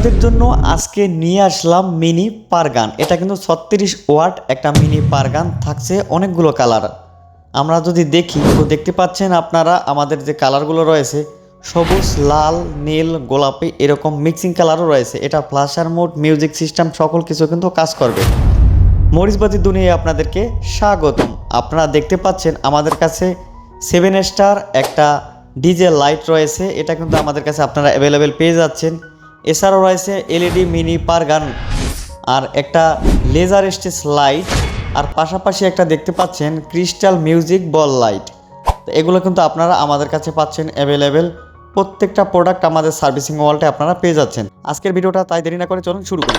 আপনাদের জন্য আজকে নিয়ে আসলাম মিনি পারগান। এটা কিন্তু ছত্রিশ ওয়াট একটা মিনি পারগান, থাকছে অনেকগুলো কালার। আমরা যদি দেখি, তো দেখতে পাচ্ছেন আপনারা আমাদের যে কালারগুলো রয়েছে, সবুজ, লাল, নীল, গোলাপি, এরকম মিক্সিং কালারও রয়েছে। এটা ফ্লাশার মোড মিউজিক সিস্টেম সকল কিছু কিন্তু কাজ করবে। মরিচবাতি দুনিয়ায় আপনাদেরকে স্বাগতম। আপনারা দেখতে পাচ্ছেন আমাদের কাছে সেভেন স্টার একটা ডিজে লাইট রয়েছে। এটা কিন্তু আমাদের কাছে আপনারা অ্যাভেলেবেল পেয়ে যাচ্ছেন। এছাড়াও রয়েছে এলইডি মিনি পার গান আর একটা লেজার স্টেজ লাইট আর পাশাপাশি একটা দেখতে পাচ্ছেন ক্রিস্টাল মিউজিক বল লাইট। এগুলো কিন্তু আপনারা আমাদের কাছে পাচ্ছেন অ্যাভেলেবেল। প্রত্যেকটা প্রোডাক্ট আমাদের সার্ভিসিং ওয়ালটে আপনারা পেয়ে যাচ্ছেন। আজকের ভিডিওটা তাই দেরি না করে চলুন শুরু করি।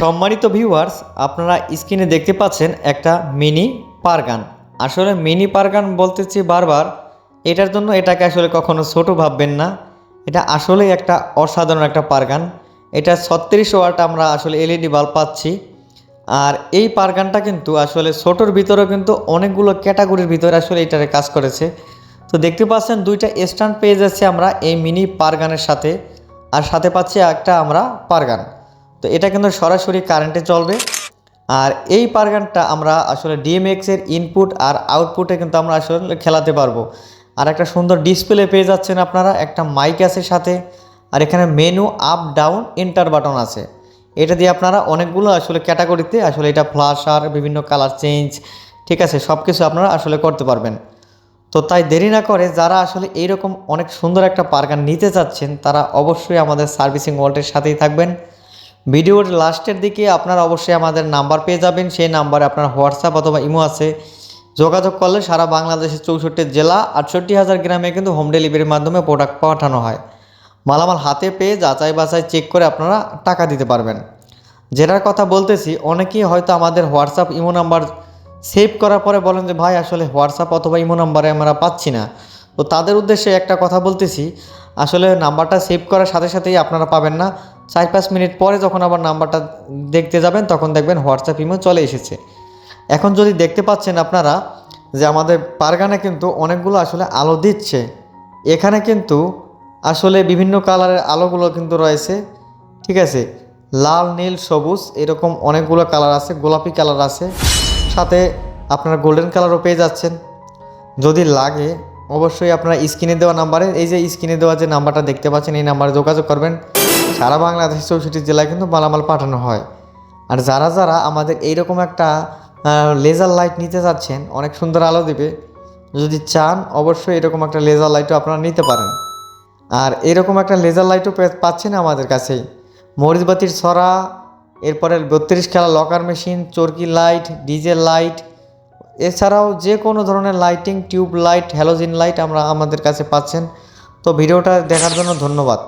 সম্মানিত ভিউয়ার্স আপনারা স্ক্রিনে দেখতে পাচ্ছেন একটা মিনি পারগান আসলে মিনি পারগান বলতেছি বারবার এটার জন্য এটাকে আসলে কখনো ছোট ভাববেন না। এটা আসলেই একটা অসাধারণ একটা পারগান। এটা ছত্রিশ ওয়াট আমরা আসলে এলইডি বাল্ব পাচ্ছি। আর এই পারগানটা কিন্তু আসলে ছোটোর ভিতরেও কিন্তু অনেকগুলো ক্যাটাগরির ভিতরে আসলে এটারে কাজ করেছে। তো দেখতে পাচ্ছেন দুইটা স্ট্যান্ড পেয়ে যাচ্ছে আমরা এই মিনি পারগানের সাথে। আর সাথে পাচ্ছি একটা আমরা পারগান। তো এটা কিন্তু সরাসরি কারেন্টে চলবে। আর এই পারগানটা আমরা আসলে ডিএমএক্সের ইনপুট আর আউটপুটে কিন্তু আমরা আসলে খেলাতে পারব। আর একটা সুন্দর ডিসপ্লে পেয়ে যাচ্ছেন আপনারা, একটা মাইক আছে সাথে, আর এখানে menu up down enter button আছে। এটা দিয়ে আপনারা অনেকগুলো আসলে ক্যাটাগরিতে আসলে এটা ফ্লাশার বিভিন্ন কালার চেঞ্জ ঠিক আছে সব কিছু আপনারা আসলে করতে পারবেন। তো তাই দেরি না করে যারা আসলে এইরকম অনেক সুন্দর একটা পারগান নিতে চাচ্ছেন, তারা অবশ্যই আমাদের সার্ভিসিং ওয়ার্ল্ডের সাথেই থাকবেন। ভিডিওর লাস্টের দিকে আপনারা অবশ্যই আমাদের নাম্বার পেয়ে যাবেন, সেই নাম্বারে আপনার হোয়াটসঅ্যাপ অথবা ইমো আছে। যোগাযোগ করলে সারা বাংলাদেশের চৌষট্টি জেলা আটষট্টি হাজার গ্রামে কিন্তু হোম ডেলিভারির মাধ্যমে প্রোডাক্ট পাঠানো হয়। মালামাল হাতে পেয়ে যাচাই বাছাই চেক করে আপনারা টাকা দিতে পারবেন। যেটার কথা বলতেছি, অনেকেই হয়তো আমাদের হোয়াটসঅ্যাপ ইমো নাম্বার সেভ করার পরে বলেন যে, ভাই, আসলে হোয়াটসঅ্যাপ অথবা ইমো নাম্বারে আমরা পাচ্ছি না। তো তাদের উদ্দেশ্যে একটা কথা বলতেছি, আসলে নাম্বারটা সেভ করার সাথে সাথেই আপনারা পাবেন না। চার পাঁচ মিনিট পরে যখন আবার নাম্বারটা দেখতে যাবেন, তখন দেখবেন হোয়াটসঅ্যাপ ইমো চলে এসেছে। এখন যদি দেখতে পাচ্ছেন আপনারা যে আমাদের পারগানে কিন্তু অনেকগুলো আসলে আলো দিচ্ছে, এখানে কিন্তু আসলে বিভিন্ন কালারের আলোগুলো কিন্তু রয়েছে, ঠিক আছে? লাল, নীল, সবুজ, এরকম অনেকগুলো কালার আছে, গোলাপি কালার আছে, সাথে আপনারা গোল্ডেন কালারও পেয়ে যাচ্ছেন। যদি লাগে, অবশ্যই আপনারা স্ক্রিনে দেওয়া নাম্বারে, এই যে স্ক্রিনে দেওয়া যে নাম্বারটা দেখতে পাচ্ছেন, এই নাম্বারে যোগাযোগ করবেন। সারা বাংলাদেশ চৌষট্টি জেলায় কিন্তু মালামাল পাঠানো হয়। আর যারা যারা আমাদের এইরকম একটা লেজার লাইট নিতে চাচ্ছেন, অনেক সুন্দর আলো দেবে। যদি চান, অবশ্যই এরকম একটা লেজার লাইটও আপনারা নিতে পারেন। আর এরকম একটা লেজার লাইটও পাচ্ছেন আমাদের কাছেই মরিচবাতির ছড়া, এরপরে বত্রিশ খেলা লকার মেশিন চরকি লাইট ডিজেল লাইট এছাড়াও যে কোনো ধরনের lighting tube light halogen light আমরা আমাদের কাছে পাচ্ছেন। তো ভিডিওটা দেখার জন্য ধন্যবাদ।